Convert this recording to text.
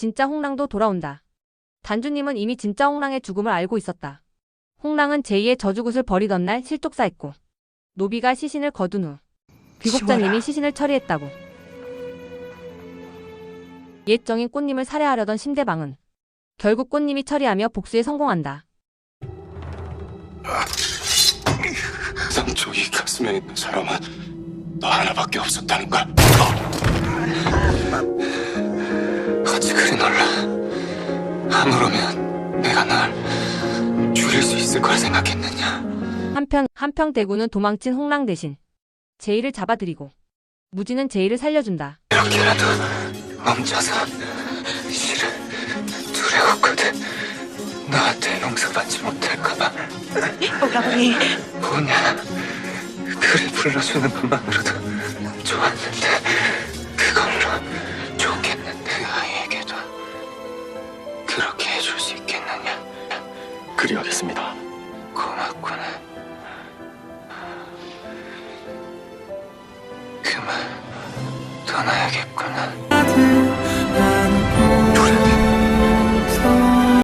진짜 홍랑도 돌아온다. 단주님은 이미 진짜 홍랑의 죽음을 알고 있었다. 홍랑은 제2의 저주굿을 버리던 날 실족사했고 노비가 시신을 거둔 후 귀국자님이. 시신을 처리했다고. 옛 정인 꽃님을 살해하려던 신대방은 결국 꽃님이 처리하며 복수에 성공한다. 상처 이 가슴에 있는 사람은 너 하나밖에 없었다는 걸. 아무로면 내가 널 죽일 수 있을 걸 생각했느냐. 한편 한평 대구는 도망친 홍랑 대신 제이를 잡아들이고 무지는 제이를 살려준다. 이렇게라도 멈춰서 실은 두려웠거든. 너한테 용서받지 못할까봐. 오라버니 뭐냐? 그리 불러주는 것만으로도 좋았는데 그렇게 해줄 수 있겠느냐? 그리하겠습니다. 고맙구나. 그만 떠나야겠구나.